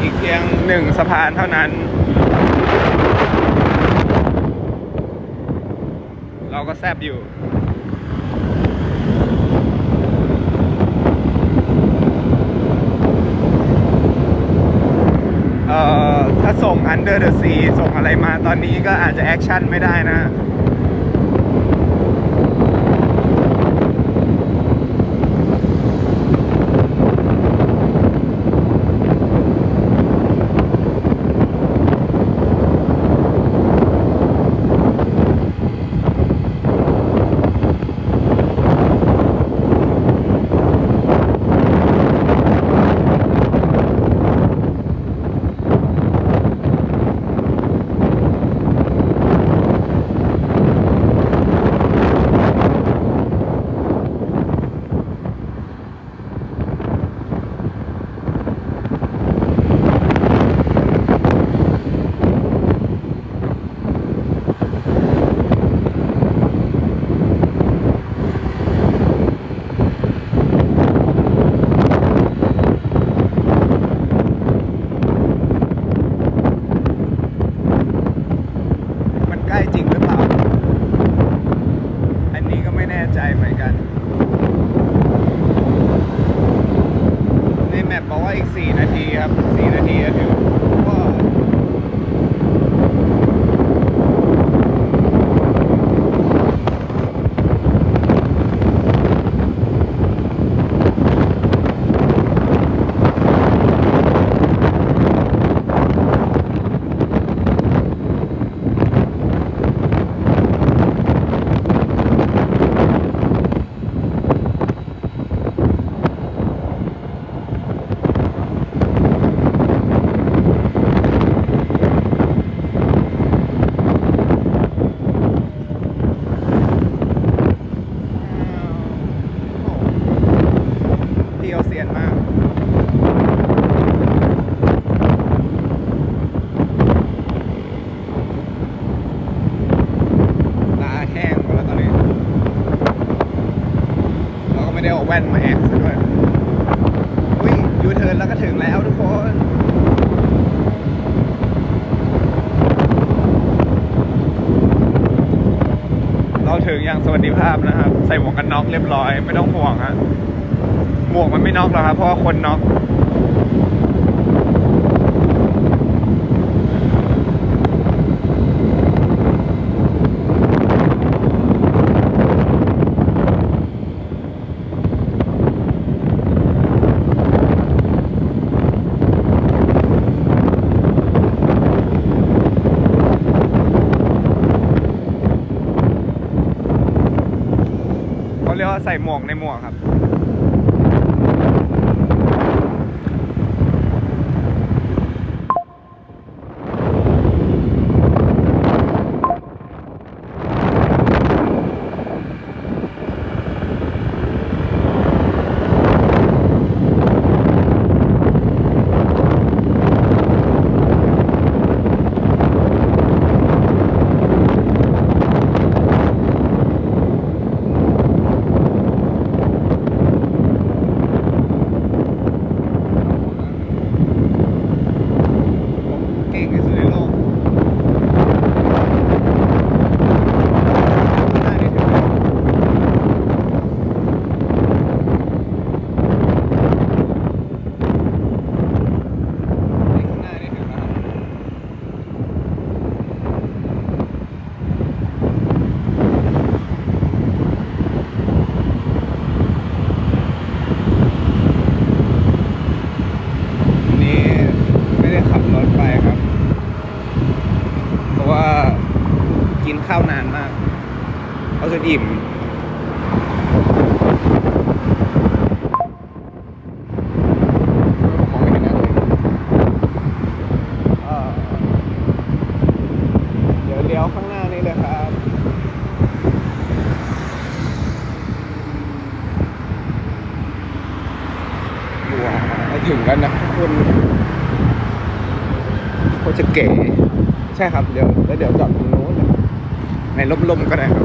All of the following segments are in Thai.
อีกเพียงหนึ่งสะพานเท่านั้น เราก็แซบอยู่ถ้าส่งอันเดอร์เดอะซีส่งอะไรมาตอนนี้ก็อาจจะแอคชั่นไม่ได้นะ I think. กันน็อกเรียบร้อย ไม่ต้องห่วงฮะหมวกมันไม่น็อกหรอกครับเพราะว่าคนน็อก เรียกว่าใส่หมวกในหมวกครับ ใช่ครับเดี๋ยวแล้วเดี๋ยวจอดตรงนู้นในล่มๆก็ได้ครับ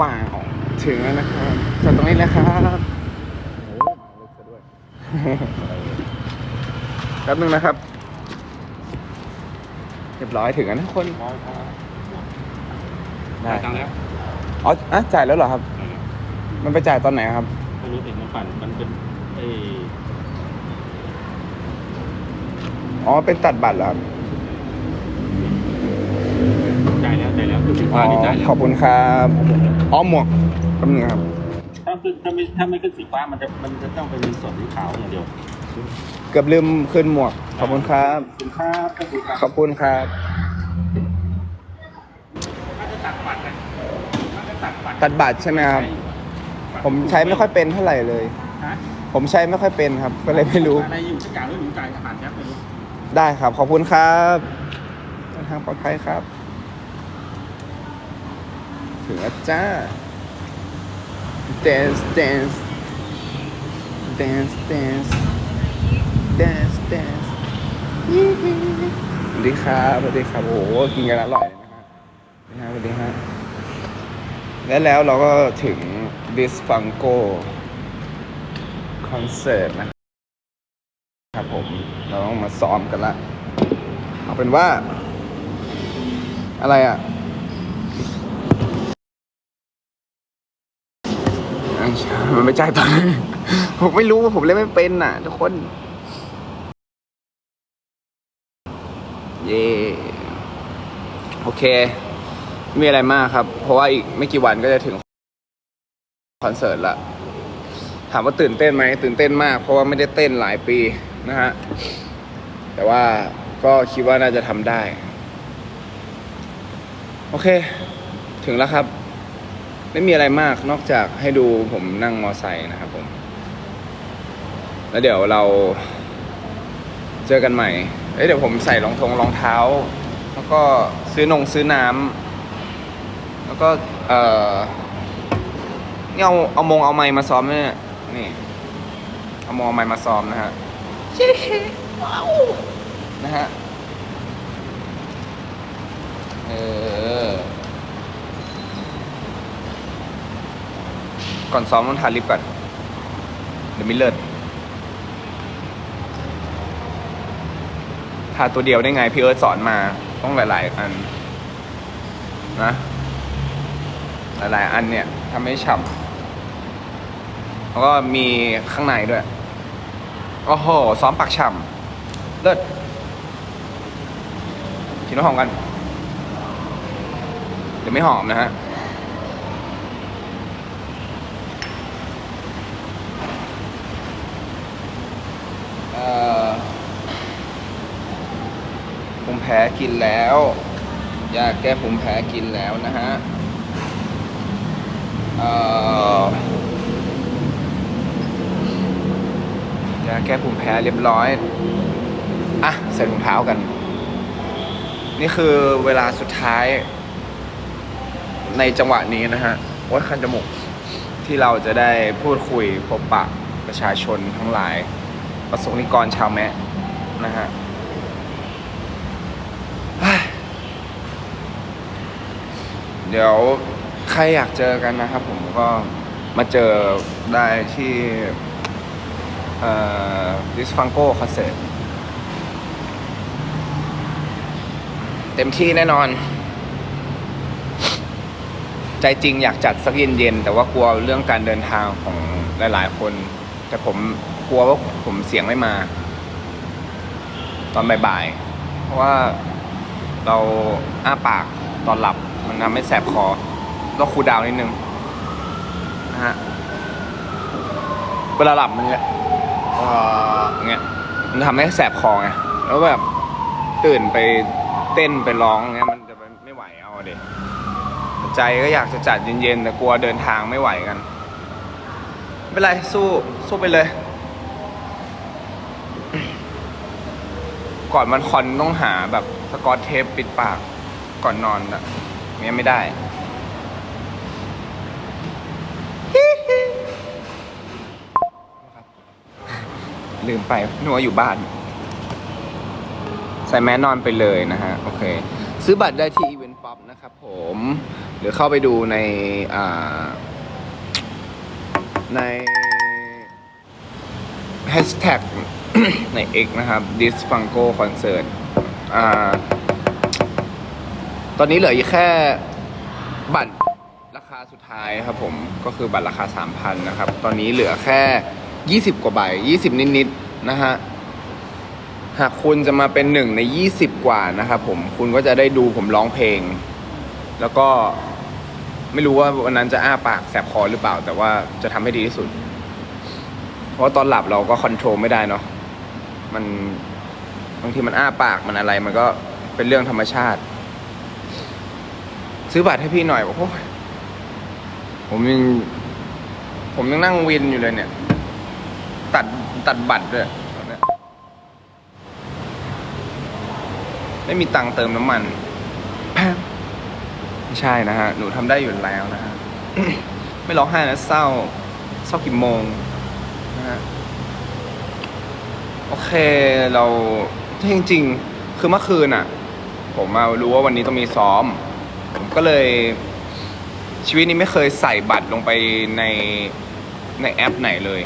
ว้าวถึงแล้วนะครับจอดตรงนี้แล้วครับแป๊บนึงนะครับเรียบร้อยถึงแล้วทุกคนได้ตังแล้วอ๋อจ่ายแล้วเหรอครับ มันไปจ่ายตอนไหนครับไม่รู้เห็นมันปั่นมันเป็นเอ อ๋อ เป็นตัดบัตรเหรอครับจ่ายแล้วจ่ายแล้วคือสินอ๋ค้าอนี่จ่ายแล้วขอบคุณครับอ๋อหมวกแป๊บนึงครับ ถ้าขึ้นถ้าไม่ถ้าไม่ขึ้นสีฟ้ามันจะมันจะต้องเป็นเงินสดสีขาวอย่างเดียวเกือบลืมขึ้นหมวก ขอบคุณครับสินค้าก็คือขอบคุณครับ ถ้าจะตัดบัตรนะถ้าจะตัดบัตรตัดบัตรใช่ไหมครับ ผมใช้ไม่ค่อยเป็นเท่าไหร่เลย ฮะผมใช้ไม่ค่อยเป็นครับ ก็เลยไม่รู้ อะไรอยู่สักอย่างแล้วหนูจ่ายผ่านแอปไม่รู้ ได้ครับ ขอบคุณครับเดินทางปลอดภัยครับ ถึงแล้วจ้า dance dance dance dance dance dance สวัสดีครับสวัสดีครับโอ้โหกินกันอร่อยเลยนะฮะสวัสดีฮะและแล้วเราก็ถึง Disfungo Concert นะผม เราต้องมา ซ้อมกันละ เอาเป็นว่า อะไรอะอันเชี่ยมันไม่ใช่ตอนนี้ผมไม่รู้ผมเล่นไม่เป็นน่ะ ทุกคน เย่โอเคไม่มีอะไรมากครับ เพราะว่าอีกไม่กี่วันก็จะถึงคอนเสิร์ตละถามว่าตื่นเต้นไหมตื่นเต้นมาก เพราะว่าไม่ได้เต้นหลายปีนะฮะ แต่ว่าก็คิดว่าน่าจะทำได้ โอเค ถึงแล้วครับ ไม่มีอะไรมากนอกจากให้ดูผมนั่งมอไซค์นะครับผม แล้วเดี๋ยวเราเจอกันใหม่ เอ้ยเดี๋ยวผมใส่รองทงรองเท้า แล้วก็ซื้อนงซื้อน้ำ แล้วก็ เอ่อนี่เอาเอามงเอาไม้มาซ้อมไหมเนี่ยนี่ เอามงเอาไม้มาซ้อมนะฮะ ว้าวนะฮะเออก่อนซ้อมต้องทาลิปก่อนเดี๋ยวไม่เลิศทาตัวเดียวได้ไงพี่เอิร์ธสอนมาต้องหลาย ๆ อันนะหลาย ๆ อันเนี่ยทำให้ฉ่ำแล้วก็มีข้างในด้วยโอ้โหซ้อมปากฉ่ำ เลิศกินน้ำหอมกัน เดี๋ยวไม่หอมนะฮะเอ่อภูมิแพ้กินแล้วยาแก้ภูมิแพ้กินแล้วนะฮะอยาแก้ภูมิแพ้เรียบร้อย อะใส่ถุงเท้ากัน นี่คือเวลาสุดท้าย ในจังหวะนี้นะฮะว่าคันจมูกที่เราจะได้พูดคุยพบปะประชาชนทั้งหลาย ประสงนิกรชาวแมะนะฮะเดี๋ยวใครอยากเจอกันนะครับผมก็มาเจอได้ที่เอ่อ Disfungo Concert เต็มที่แน่นอน ใจจริงอยากจัดสักเย็นๆแต่ว่ากลัวเรื่องการเดินทางของหลายๆคน แต่ผมกลัวว่าผมเสียงไม่มา ตอนบ่ายๆเพราะว่าเราอ้าปากตอนหลับมันทำให้แสบคอต้องคูลดาวน์นิดนึงนะฮะเวลาหลับมันเงี้ยเอ่อเงี้ยมันทำให้แสบคอไงแล้วแบบตื่นไป เต้นไปร้องเงี้ยมันจะไม่ไหวเอาเด็ใจก็อยากจะจัดเย็นๆแต่กลัวเดินทางไม่ไหวกันไม่เป็นไรสู้สู้ไปเลย ก่อนมันคอนต้องหาแบบสกอตเทปปิดปากก่อนนอนอะเนี้ยไม่ได้ลืมไปนึกว่าอยู่บ้าน ส่แมสนอนไปเลยนะฮะ โอเค ซื้อบัตรได้ที่อีเวนต์ป๊อปนะครับผม หรือเข้าไปดูในอ่าในแฮชแท็กใน X นะครับ Dis Funko Concert อ่า ตอนนี้เหลืออีกแค่บัตรราคาสุดท้ายครับผม ก็คือบัตรราคา 3,000 นะครับ ตอนนี้เหลือแค่ 20 กว่าใบ20 นิด ๆ นะฮะ หากคุณจะมาเป็นหนึ่งใน 20 กว่านะครับผมคุณก็จะได้ดูผมร้องเพลง แล้วก็ไม่รู้ว่าวันนั้นจะอ้าปากแสบคอหรือเปล่า แต่ว่าจะทำให้ดีที่สุด เพราะตอนหลับเราก็คอนโทรลไม่ได้เนาะมันบางทีมันอ้าปากมันอะไร มันก็เป็นเรื่องธรรมชาติ ซื้อบัตรให้พี่หน่อยบอกโอ้ยผมยังผมยังนั่งวินอยู่เลยเนี่ย ตัดตัดบัตรด้วยตอนเนี้ย ไม่มีตังค์เติมน้ำมัน ไม่ใช่นะฮะ หนูทำได้อยู่แล้วนะฮะ ไม่ร้องไห้นะเศร้า เศร้ากี่โมงนะฮะ โอเคเราจริงๆ คือเมื่อคืนอะ ผมมารู้ว่าวันนี้ต้องมีซ้อม ผมก็เลยชีวิตนี้ไม่เคยใส่บัตรลงไปในในแอปไหนเลย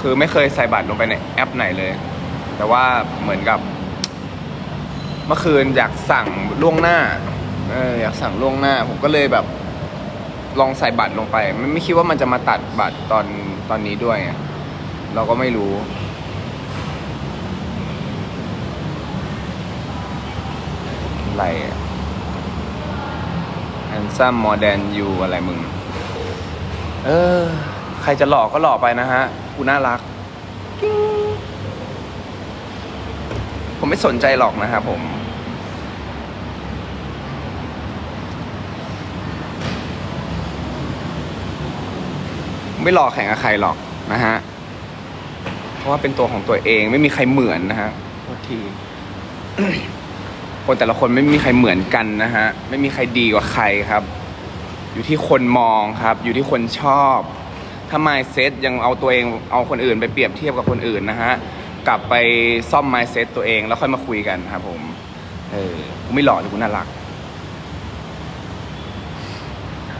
คือไม่เคยใส่บัตรลงไปในแอปไหนเลย แต่ว่าเหมือนกับ เมื่อคืนอยากสั่งล่วงหน้าเอออยากสั่งล่วงหน้า ผมก็เลยแบบลองใส่บัตรลงไปไม่ไม่คิดว่ามันจะมาตัดบัตรตอนตอนนี้ด้วย เราก็ไม่รู้ อะไรอะ handsome more than you อะไรมึง เออ ใครจะหลอกก็หลอกไปนะฮะ กูน่ารักง ผมไม่สนใจหรอกนะครับผมไม่หลอกแข่งกับใครหรอกนะฮะ เพราะว่าเป็นตัวของตัวเองไม่มีใครเหมือนนะฮะโทษที คนแต่ละคนไม่มีใครเหมือนกันนะฮะ ไม่มีใครดีกว่าใครครับ อยู่ที่คนมองครับ อยู่ที่คนชอบ ถ้า mindset ยังเอาตัวเองเอาคนอื่นไปเปรียบเทียบกับคนอื่นนะฮะ กลับไปซ่อม mindset ตัวเอง แล้วค่อยมาคุยกันครับผม เออกูไม่หล่อแต่กูน่ารัก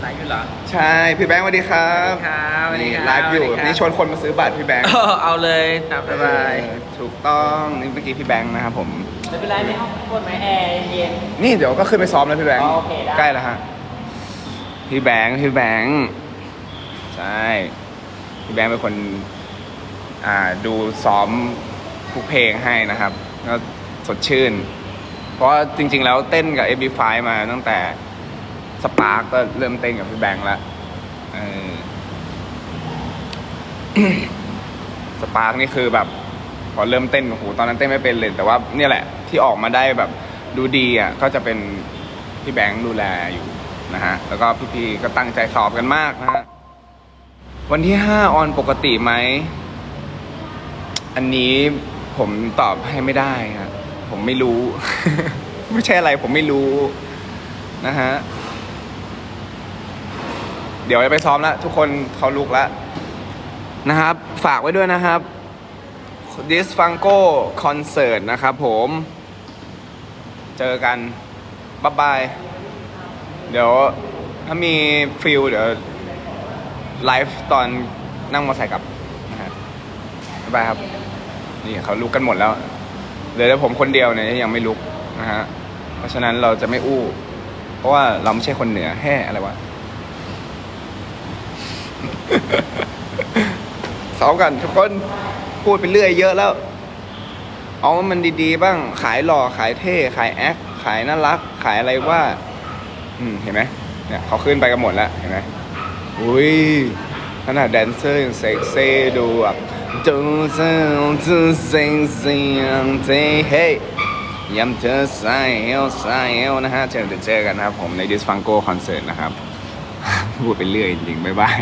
ไหลอยู่เหรอ ใช่พี่แบงค์สวัสดีครับครับสวัสดีครับไลฟ์อยู่สวัสดีครับ นี่ชวนคนมาซื้อบัตรพี่แบงค์เออเอาเลยตามสบายเออถูกต้องนี่เมื่อกี้พี่แบงค์นะครับผม ไม่เป็นไรในห้องกดไหมแอร์เย็น นี่เดี๋ยวก็ขึ้นไปซ้อมแล้วพี่แบงค์อ๋อโอเคได้ ใกล้แล้วฮะพี่แบงค์พี่แบงค์ใช่พี่แบงค์เป็นคน อ่าดูซ้อม ทุกเพลงให้นะครับก็สดชื่น เพราะว่าจริง ๆ แล้วเต้นกับ AB5 มาตั้งแต่สปาร์กก็เริ่มเต้นกับพี่แบงค์ล้วเออสปาร์กนี่คือแบบ พอเริ่มเต้นโอ้โหตอนนั้นเต้นไม่เป็นเลย แต่ว่าเนี่ยแหละที่ออกมาได้แบบดูดีอะก็จะเป็นพี่แบงค์ดูแลอยู่นะฮะ แล้วก็พี่ๆก็ตั้งใจสอบกันมากนะฮะ วันที่ห้าออนปกติไหม อันนี้ ผมตอบให้ไม่ได้ครับผมไม่รู้ ไม่ใช่อะไร ผมไม่รู้นะฮะเดี๋ยวจะไปซ้อมแล้วทุกคนเขาลุกแล้วนะครับ ฝากไว้ด้วยนะครับ Dis Funko Concert นะครับผม เจอกัน บ๊ายบาย เดี๋ยวถ้ามีฟิลเดี๋ยวไลฟ์ตอนนั่งมอเตอร์ไซค์กลับนะฮะบ๊ายบายครับ นี่เขาลุกกันหมดแล้วเหลือแต่ผมคนเดียวเนี่ยยังไม่ลุกนะฮะเพราะฉะนั้นเราจะไม่อู้ เพราะว่าเราไม่ใช่คนเหนือแห่อะไรวะซ้อมกันทุกคนพูดไปเรื่อยเยอะแล้ว เอาว่ามันดีๆบ้างขายหล่อขายเท่ขายแอคขายน่ารัก ขายอะไรว่า อืมเห็นไหมเนี่ยเขาขึ้นไปกันหมดแล้วเห็นไหมอุ้ยขนาดแดนเซอร์ยังเซ็กซี่ดูแบบ ดูเซลดูเซ็งซี่ยังเท่เฮย้ำเธอใส่เอลใส่เอลนะฮะเจอเดี๋ยวเจอกันนะครับผมในดิสฟังโกคอนเสิร์ตนะครับ พูดไปเรื่อยจริงๆบ๊ายบาย